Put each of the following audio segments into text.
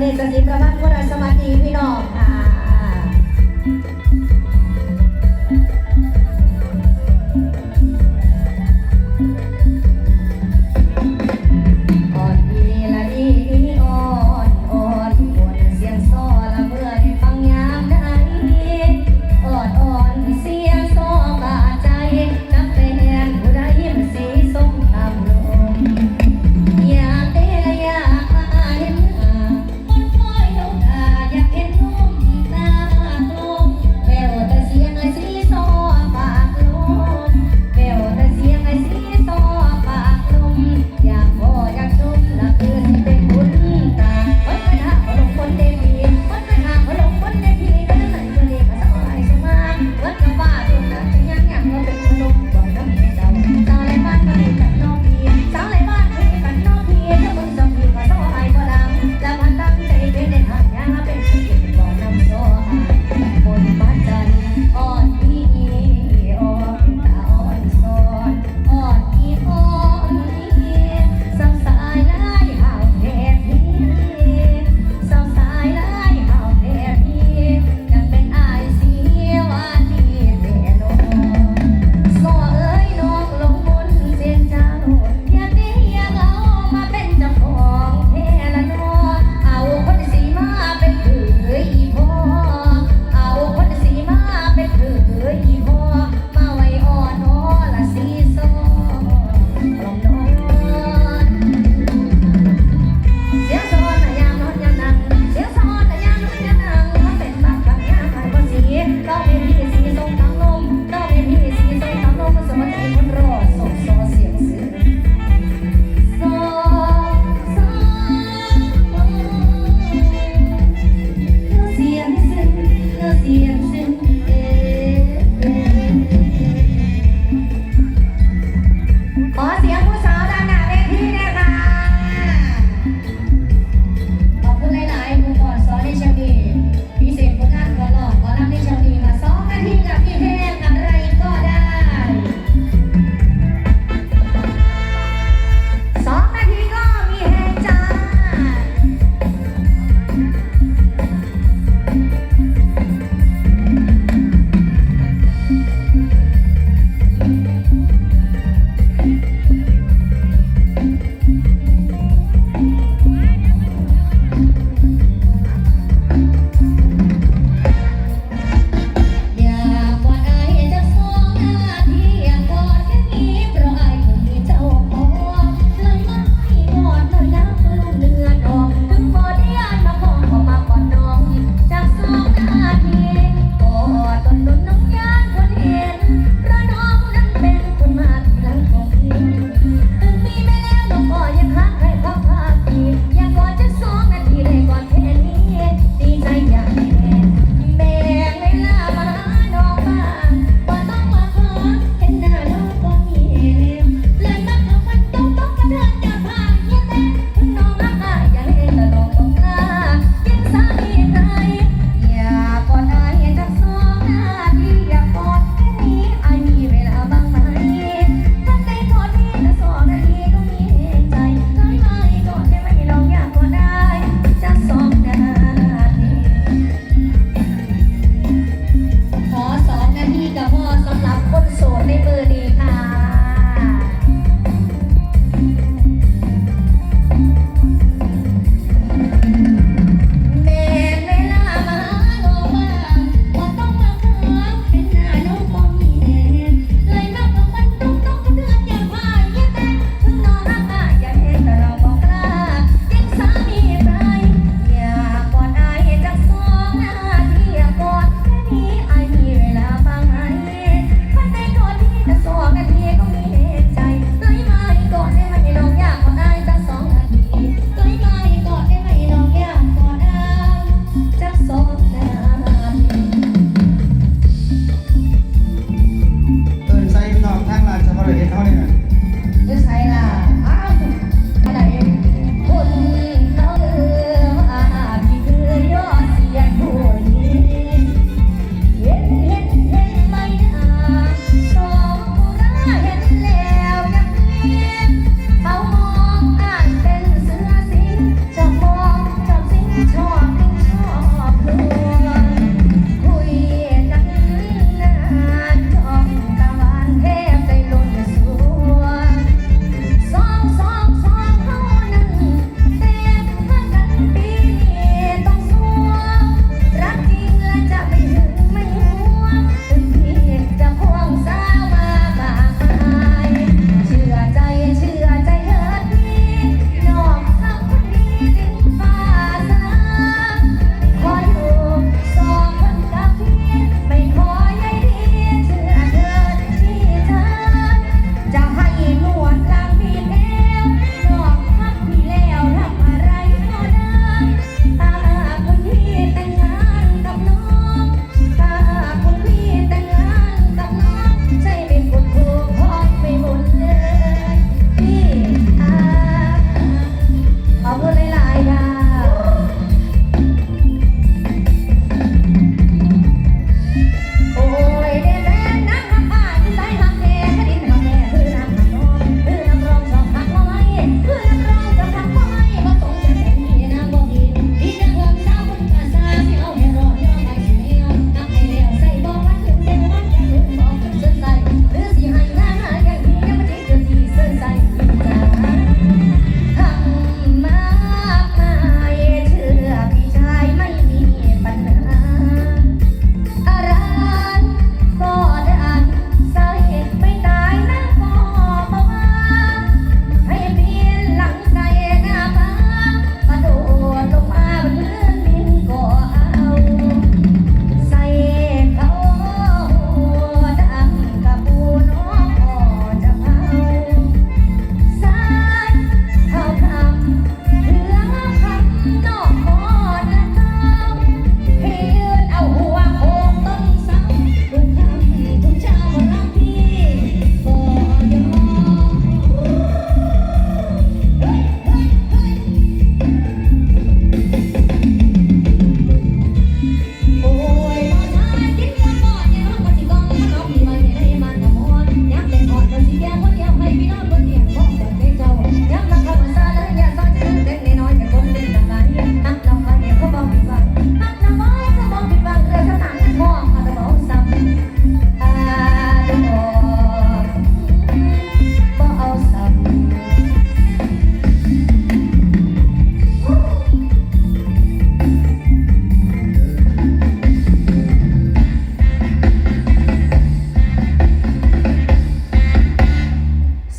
เนกสิทธิ์ประมาณพุทธสมาธิพี่น้อง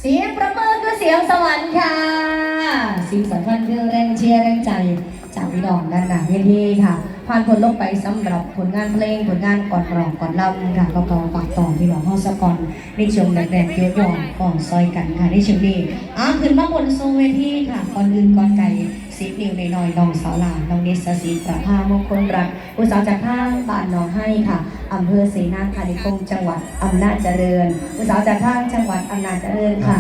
เสียงประเมินคือเสียงสวรรค์ค่ะสิ่งสำคัญคือแรงเชียร์แรงใจจากพี่น้องด้านหน้าเวทีค่ะ ผ่านผลลงไปสำหรับผลงานเพลงผลงานก่อนร้องก่อนลำค่ะก็ก็ฝากต่อพี่น้องเฮาสกอนในช่วงแรกๆเยอะย่อนก่อนซอยกันค่ะในช่วงนี้อ่าขึ้นมาบนโซเวทีค่ะก่อนอื่นก่อนไก่สิบนิ้วในน้อยน้องสาวลาน้องนิสสีประภามงคลรัตน์อุตสาหจากทาบ้านหนองให้ค่ะอำเภอเสนาคานิคมจังหวัดอำนาจเจริญ อุตสาหจากทาจังหวัดอำนาจเจริญค่ะ